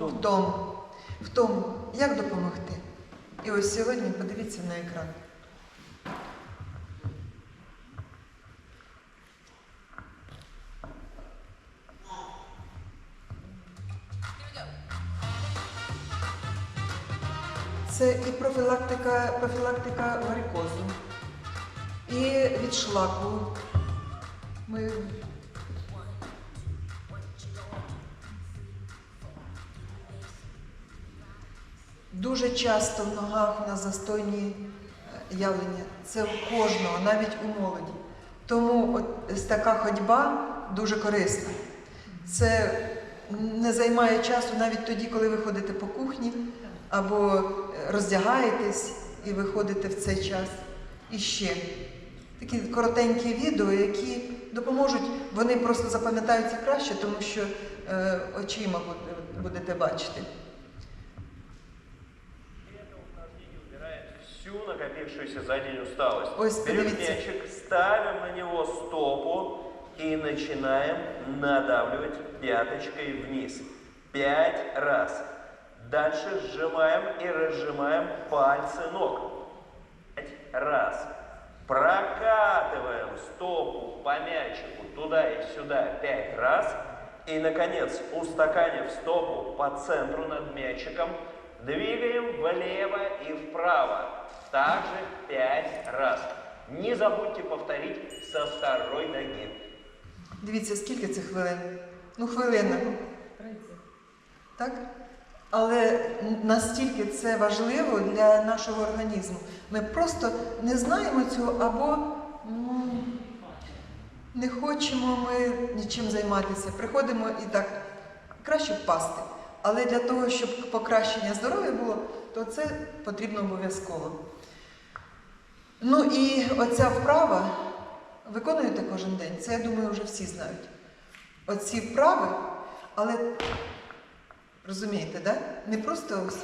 В тому, в тому, як допомогти. І ось сьогодні подивіться на екран. Це і профілактика, профілактика варикозу, і від шлаку. Ми Дуже часто в ногах у нас застойні е, явлення. Це у кожного, навіть у молоді. Тому от така ходьба дуже корисна. Це не займає часу навіть тоді, коли ви ходите по кухні або е, роздягаєтесь і виходите в цей час. І ще такі коротенькі відео, які допоможуть, вони просто запам'ятаються краще, тому що е, очима будете бачити. Накопившуюся за день усталость. Ой, Берем мячик, ставим на него стопу и начинаем надавливать пяточкой вниз. Пять раз. Дальше сжимаем и разжимаем пальцы ног. Пять раз. Прокатываем стопу по мячику туда и сюда пять раз. И, наконец, устаканив стопу по центру над мячиком, двигаем влево и вправо. Также пять раз. Не забудьте повторить со второй ноги. Дивіться, скільки це хвилин? Ну, хвилина. Так? Але настільки це важливо для нашого організму. Ми просто не знаємо цього або ну, не хочемо ми нічим займатися. Приходимо і так, краще впасти. Але для того, щоб покращення здоров'я було, то це потрібно обов'язково. Ну і оця вправа виконуєте кожен день. Це, я думаю, вже всі знають. Оці вправи, але розумієте, да? не просто ось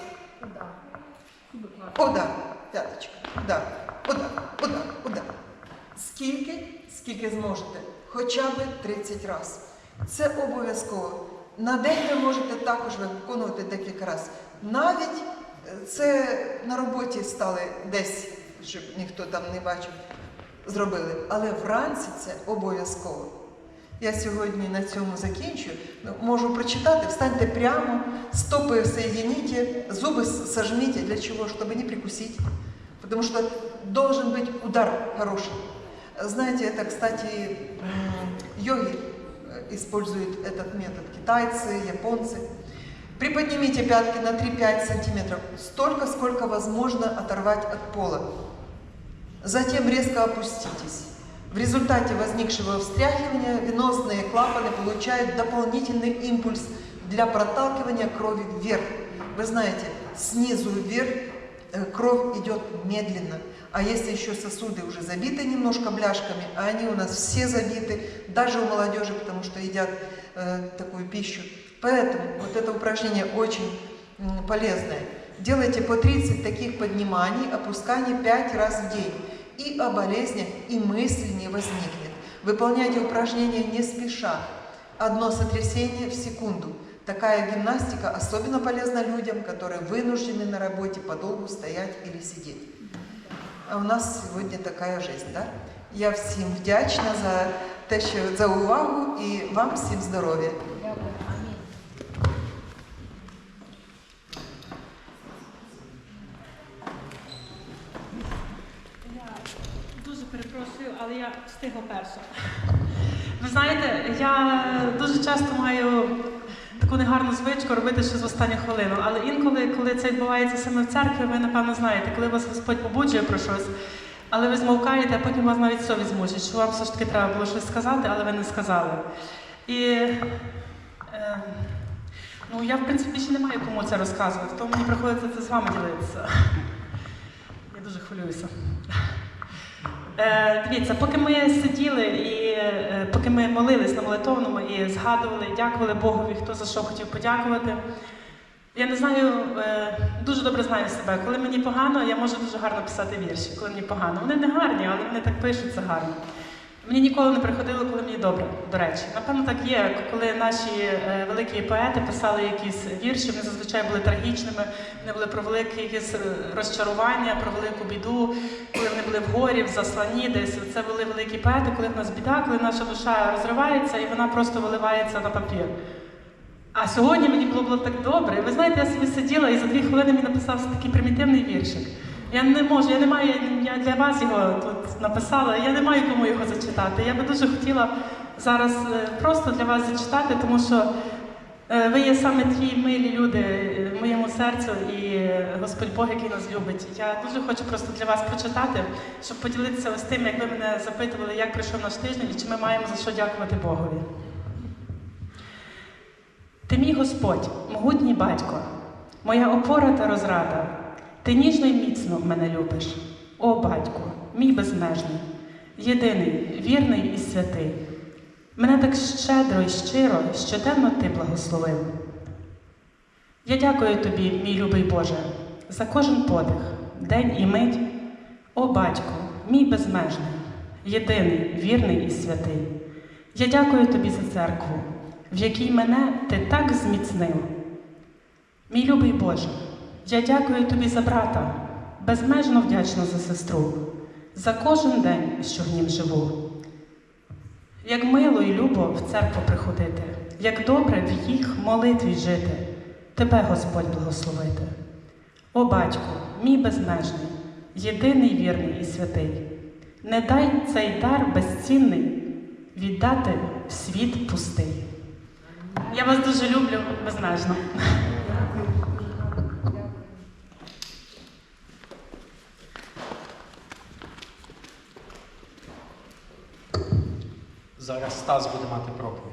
удар, п'яточка, удар, удар, удар, удар. Скільки, скільки зможете, хоча б 30 разів. Це обов'язково. На день ви можете також виконувати декілька разів. Навіть е, це на роботі стали десь, щоб ніхто там не бачив, зробили. Але вранці це обов'язково. Я сьогодні на цьому закінчу. Ну, Можу прочитати, встаньте прямо, стопы соедините, зубы с- сожмите. Для чего? Чтобы не прикусить. Потому что должен быть удар хороший. Знаете, это, кстати, м, йоги э, Используют этот метод. Китайцы, японцы. Приподнимите пятки на 3-5 сантиметров. Столько, сколько возможно оторвать от пола. Затем резко опуститесь. В результате возникшего встряхивания венозные клапаны получают дополнительный импульс для проталкивания крови вверх. Вы знаете, снизу вверх э, кровь идет медленно. А если еще сосуды уже забиты немножко бляшками, а они у нас все забиты, даже у молодежи, потому что едят э, такую пищу. Поэтому вот это упражнение очень м, полезное. Делайте по 30 таких подниманий, опусканий 5 раз в день. И о болезнях и мысли не возникнет. Выполняйте упражнения не спеша. Одно сотрясение в секунду. Такая гимнастика особенно полезна людям, которые вынуждены на работе подолгу стоять или сидеть. А у нас сьогодні така жизнь, да? Я всім вдячна за те, що за увагу і вам всім здоров'я. Дякую. Амінь. Я дуже перепрошую, але я встигла перша. Ви знаєте, я дуже часто маю таку негарну звичку робити щось в останню хвилину. Але інколи, коли це відбувається саме в церкві, ви напевно знаєте, коли вас Господь побуджує про щось, але ви змовкаєте, а потім вас навіть совість змучить, що вам все ж таки треба було щось сказати, але ви не сказали. І е, ну, я, в принципі, більше не маю кому це розказувати, тому мені приходиться це з вами ділитися. Я дуже хвилююся. Е, дивіться, поки ми сиділи і е, поки ми молились на молитовному і згадували, дякували Богові, хто за що хотів подякувати. Я не знаю, е, дуже добре знаю себе. Коли мені погано, я можу дуже гарно писати вірші. Коли мені погано. Вони не гарні, але вони так пишуться гарно. Мені ніколи не приходило, коли мені добре, до речі. Напевно, так є, коли наші е, великі поети писали якісь вірші, вони зазвичай були трагічними, вони були про велике якесь е, розчарування, про велику біду, коли вони були в горі, в засланні десь. Це були великі поети, коли в нас біда, коли наша душа розривається і вона просто виливається на папір. А сьогодні мені було, було так добре. Ви знаєте, я собі сиділа і за дві хвилини мені написав такий примітивний віршик. Я не можу, я не маю, я для вас його тут написала, я не маю кому його зачитати. Я би дуже хотіла зараз е, просто для вас зачитати, тому що е, ви є саме ті милі люди е, в моєму серцю і Господь Бог, який нас любить. Я дуже хочу просто для вас прочитати, щоб поділитися ось тим, як ви мене запитували, як пройшов наш тиждень і чи ми маємо за що дякувати Богові. Ти мій Господь, могутній батько, моя опора та розрада. Ти ніжно й міцно мене любиш. О, батько, мій безмежний, єдиний, вірний і святий. Мене так щедро і щиро, щоденно ти благословив. Я дякую тобі, мій любий Боже, за кожен подих, день і мить. О, батько, мій безмежний, єдиний, вірний і святий. Я дякую тобі за церкву, в якій мене ти так зміцнив. Мій любий Боже, я дякую тобі за брата, безмежно вдячна за сестру, за кожен день, що в нім живу. Як мило і любо в церкву приходити, як добре в їх молитві жити, тебе Господь благословити. О батько, мій безмежний, єдиний вірний і святий, не дай цей дар безцінний віддати в світ пустий. Я вас дуже люблю безмежно. Зараз Стас буде мати проповідь.